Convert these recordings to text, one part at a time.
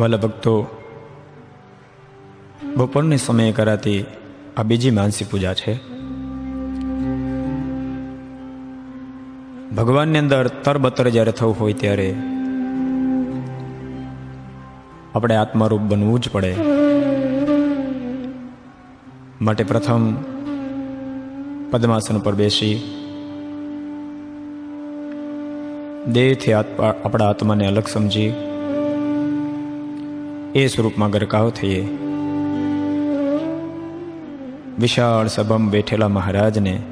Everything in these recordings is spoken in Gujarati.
વાલા ભક્તો, બપોરની સમયે કરાતી આ બીજી માનસી પૂજા છે. ભગવાનની અંદર તરબતર જ્યારે થવું હોય ત્યારે આપણે આત્મારૂપ બનવું જ પડે. માટે પ્રથમ પદ્માસન પર બેસી દેહથી આપણા આત્માને અલગ સમજી એ સ્વરૂપમાં ગરકાવ થઈએ વિશાળ સભામાં બેઠેલા મહારાજને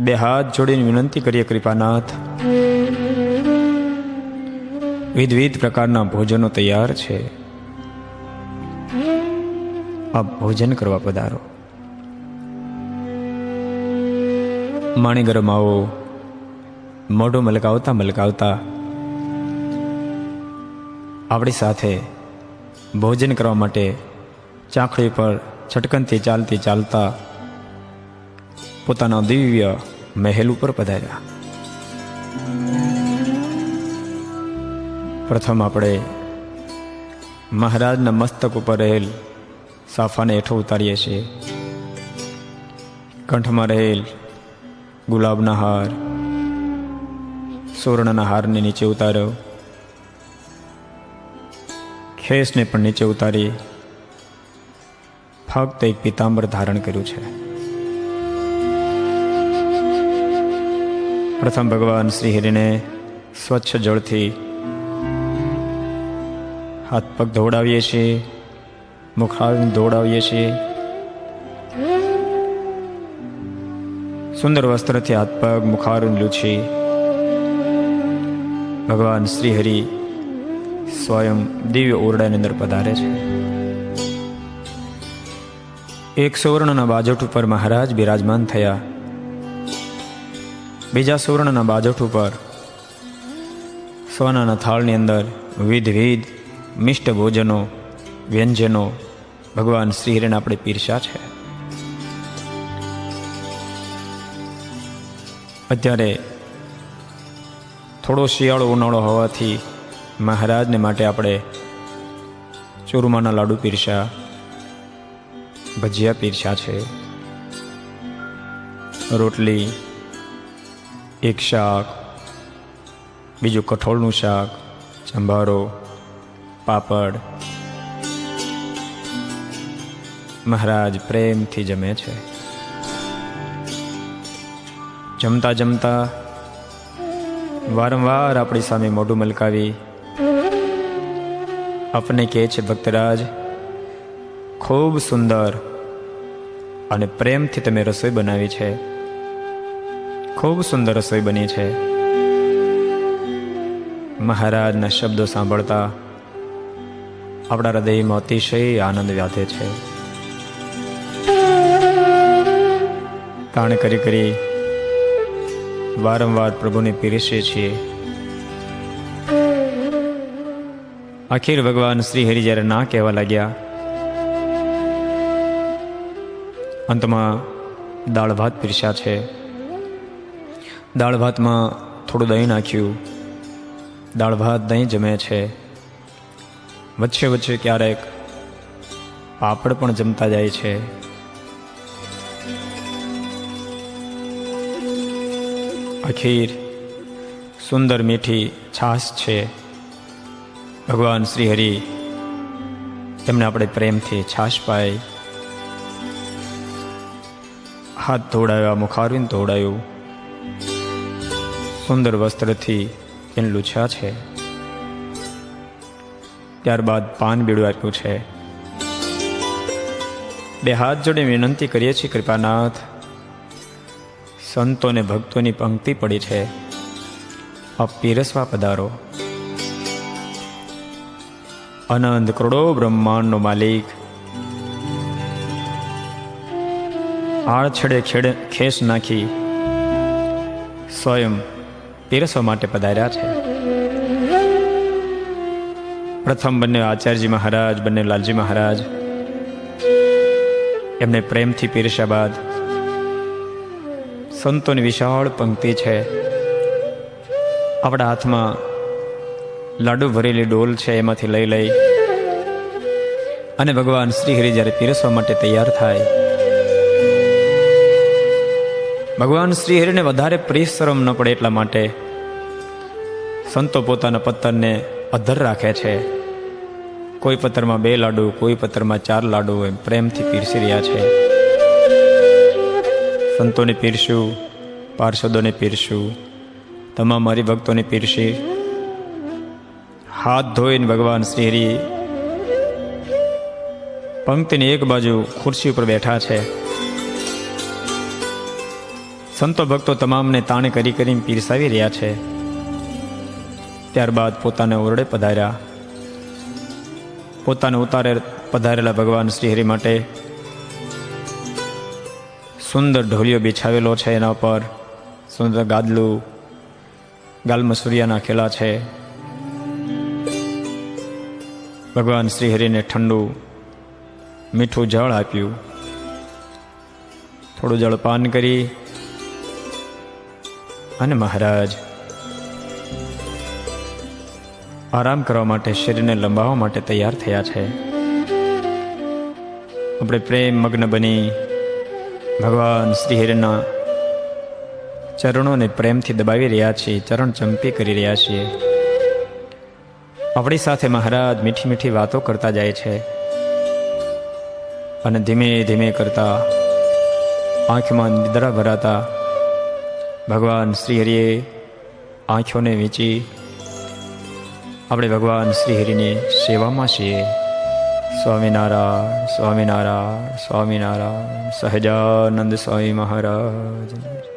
બે હાથ જોડીને વિનંતી કરીએ, કૃપાનાથ. વિધવિધ પ્રકારના ભોજનો તૈયાર છે. આપ ભોજન કરવા પધારો. માણી ગરમ આવો મોઢું મલકાવતા મલકાવતા આપણી સાથે ભોજન કરવા માટે ચાખડી પર છટકનથી ચાલતી ચાલતા પોતાના દિવ્ય મહેલ ઉપર પધાર્યા. પ્રથમ આપણે મહારાજના મસ્તક ઉપર રહેલ સાફાને હેઠો ઉતારીએ છીએ. કંઠમાં રહેલ ગુલાબના હાર, સુવર્ણના હારને નીચે ઉતાર્યો. ખેસને પણ નીચે ઉતારી ફક્ત એક પિતાંબર ધારણ કર્યું છે. પ્રથમ ભગવાન શ્રી હરિને સ્વચ્છ જળથી હાથ પગ ધોવડાવીએ છીએ મુખાર ધોવડાવીએ છીએ. સુંદર વસ્ત્રથી હાથ પગ મુખારું લૂછી. ભગવાન શ્રી હરિ સ્વયં દિવ્ય ઓરડાની અંદર પધારે છે. એક સુવર્ણના બાજટ ઉપર મહારાજ બિરાજમાન થયા. બીજા સુવર્ણના બાજટ ઉપર સોનાના થાળની અંદર વિધ વિધ મિષ્ટ ભોજનો, વ્યંજનો ભગવાન શ્રી આપણે પીરસ્યા છે. અત્યારે થોડો શિયાળો ઉનાળો હોવાથી મહારાજને માટે આપણે ચૂરમાના લાડુ પીરસ્યા ભજીયા પીરસ્યા છે. રોટલી, એક શાક, બીજું કઠોળનું શાક ચંભારો પાપડ. મહારાજ પ્રેમથી જમે છે. જમતા જમતા વારંવાર આપણી સામે મોઢું મલકાવી આપને કહે છે, ભક્તરાજ, ખૂબ સુંદર અને પ્રેમથી તમે રસોઈ બનાવી છે. ખૂબ સુંદર રસોઈ બની છે. મહારાજના શબ્દો સાંભળતા આપણા હૃદયમાં અતિશય આનંદ વ્યાધે છે. તાણ કરી કરી વારંવાર પ્રભુને પીરસીએ છીએ. આખીર ભગવાન શ્રી હરિ જ્યારે ના કહેવા લાગ્યા અંતમાં દાળ ભાત પીરસ્યા છે દાળ ભાતમાં થોડું દહીં નાખ્યું દાળ ભાત દહીં જમે છે વચ્ચે વચ્ચે ક્યારેક પાપડ પણ જમતા જાય છે. અખીર સુંદર મીઠી છાશ છે. ભગવાન શ્રી હરિ, તેમને આપણે પ્રેમથી છાશ પાઈ હાથ ધોડાવ્યા મુખારવીને ધોડાયું સુંદર વસ્ત્રથી એને લૂછ્યા છે. ત્યારબાદ પાન બીડું આપ્યું છે. બે હાથ જોડે વિનંતી કરીએ છીએ, કૃપાનાથ. સંતોને ભક્તોની પંક્તિ પડી છે. આપ પીરસવા પધારો. અનંત કરોડો બ્રહ્માંડનો માલિક. આળછડે ખેડે, ખેસ નાખી સ્વયં પીરસવા માટે પધાર્યા છે. પ્રથમ બંને આચાર્યજી મહારાજ, બંને લાલજી મહારાજ એમને પ્રેમથી પીરસ્યા બાદ સંતોની વિશાળ પંક્તિ છે. આપણા હાથમાં લાડુ ભરેલી ડોલ છે એમાંથી લઈ લઈ. અને ભગવાન શ્રી હરિ જ્યારે પીરસવા માટે તૈયાર થાય, ભગવાન શ્રી હરિને વધારે પરિશ્રમ ન પડે એટલા માટે સંતો પોતાના પત્તરને અધર રાખે છે. કોઈ પત્તરમાં બે લાડુ, કોઈ પત્તરમાં ચાર લાડુ એમ પ્રેમથી પીરસી રહ્યા છે. સંતોને પીરસ્યું, પાર્ષદોને પીરસ્યું, તમામ હરિભક્તોને પીરસી હાથ ધોઈને ભગવાન શ્રી હરિ પંક્તિની એક બાજુ ખુરશી ઉપર બેઠા છે. સંતો ભક્તો તમામને તાણે કરી કરીને પીરસાવી રહ્યા છે. ત્યારબાદ પોતાને ઓરડે પધાર્યા. પોતાને ઉતારે પધારેલા ભગવાન શ્રીહરિ માટે સુંદર ઢોલિયો બિછાવેલો છે. એના પર સુંદર ગાદલું ગાલમાં સૂર્યના ખેલા છે. ભગવાન શ્રી હરિને ઠંડુ મીઠું જળ આપ્યું. થોડું જળ પાન કરી અને મહારાજ, આરામ કરવા માટે શરીરને લંબાવવા માટે તૈયાર થયા છે. આપણે પ્રેમ મગ્ન બની ભગવાન શ્રી હરિના ચરણોને પ્રેમથી દબાવી રહ્યા છીએ, ચરણ ચંપી કરી રહ્યા છીએ. આપણી સાથે મહારાજ મીઠી મીઠી વાતો કરતા જાય છે અને ધીમે ધીમે કરતા આંખમાં નિદ્રા ભરાતા ભગવાન શ્રી હરિએ આંખોને વીંચી આપણે ભગવાન શ્રી હરિની સેવામાં છીએ. સ્વામિનારાયણ સ્વામિનારાયણ સ્વામિનારાયણ, સહજાનંદ સ્વામી મહારાજ.